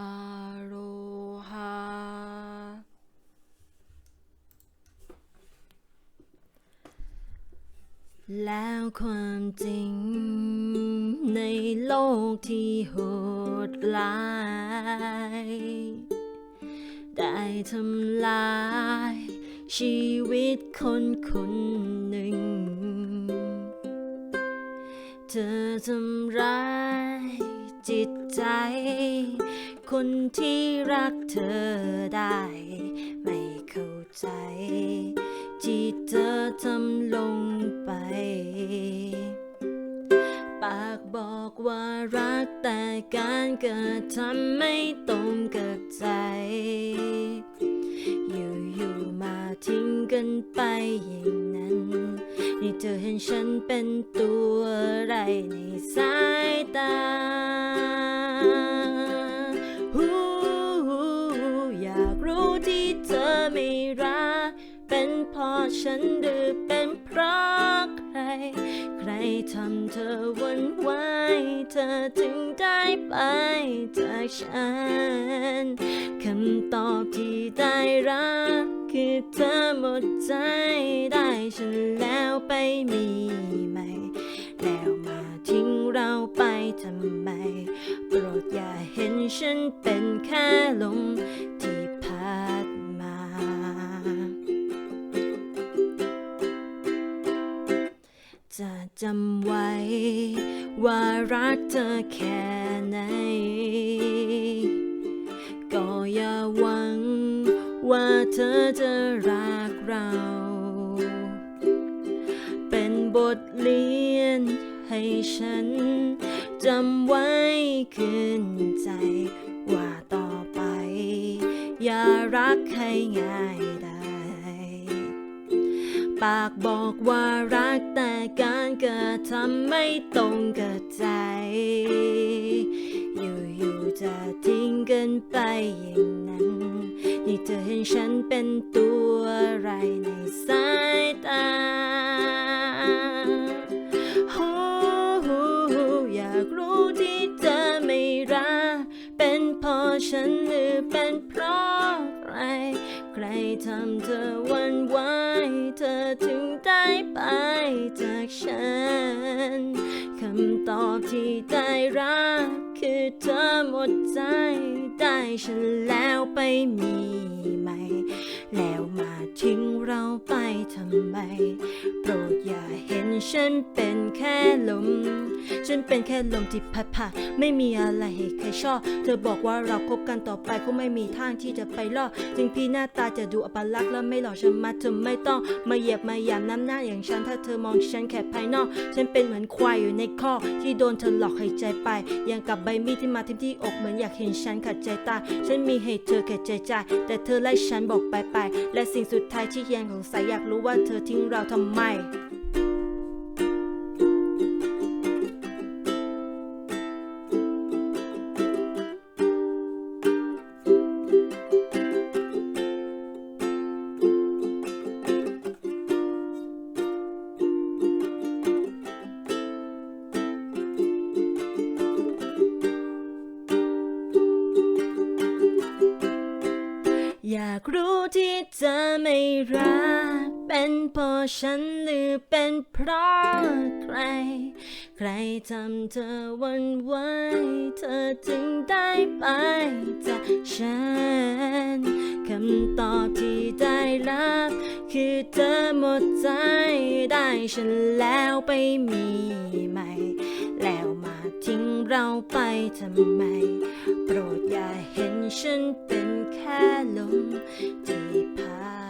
อาโรฮาแล้วความจริง ในโลกที่โหดร้าย ได้ทำลาย ชีวิตคนคนหนึ่ง เธอทำร้ายจิตใจ คนที่รักเธอได้ ไม่เข้าใจ ที่เธอทำลงไป ปากบอกว่ารักแต่การกระทำไม่ตรงกับใจอยู่ๆมาทิ้งกันไปอย่างนั้น นี่เธอเห็นฉันเป็นตัวอะไรในสายตา ฉันหรือเป็นเพราะใคร ใครทำเธอวันไหวเธอถึงได้ไปจากฉันคำตอบที่ได้รับคือเธอหมดใจได้ฉันแล้วไปมีใหม่ แล้วมาทิ้งเราไปทำไม โปรดอย่าเห็นฉันเป็นแค่ลม จำไว้ ว่ารักเธอแค่ไหน ก็อย่าหวัง ว่าเธอจะรักเรา เป็นบทเรียนให้ฉัน จำไว้ขึ้นใจ ว่าต่อไป อย่ารักให้ง่ายได้ ปากบอกว่ารักแต่การกระทำไม่ตรงกับใจ อยู่ๆจะทิ้งกันไปอย่างนั้น นี่เธอเห็นฉันเป็นตัวอะไรในสายตาโอ้อยากรู้ที่เธอไม่รัก เป็นเพราะฉันหรือเป็นเพราะ ร ใครทำเธอวันไหวเธอถึงได้ไปจากฉัน คำตอบที่ได้รับ คือเธอหมดใจ ได้ฉันแล้วไปมีใหม่ แล้วมาทิ้งเราไปทำไม โปรดอย่า ฉันเป็นแค่ลม ฉันเป็นแค่ลมที่พัดผ่านไม่มีอะไรให้ใครชอบ เธอบอกว่าเราคบกันต่อไปคงไม่มีทางที่จะไปรอดถึงพี่หน้าตาจะดูอัปลักษณ์และไม่หล่อฉันมาเธอไม่ต้องมาเหยียบมาหยามน้ำหน้าอย่างฉัน ถ้าเธอมองฉันแค่ภายนอก ฉันเป็นเหมือนควายอยู่ในคอกที่โดนเธอหลอกให้ใจไป อย่างกับใบมีดที่มาทิ่มที่อกเหมือนอยากเห็นฉันขัดใจตายฉันมีให้เธอแค่ใจใจแต่เธอไล่ฉันบอกไปไปและสิ่งสุดท้ายที่ยังสงสัยอยากรู้ว่าเธอทิ้งเราทำไม อยากรู้ที่เธอไม่รัก เป็นเพราะฉันหรือเป็นเพราะใคร ใครทำเธอวันไหวเธอจึงได้ไปจากฉันคำตอบที่ได้รับ คือเธอหมดใจได้ฉันแล้วไปมีใหม่ แล้วมาทิ้งเราไปทำไม โปรดอย่าเห็นฉันเป็น แค่ลมที่พา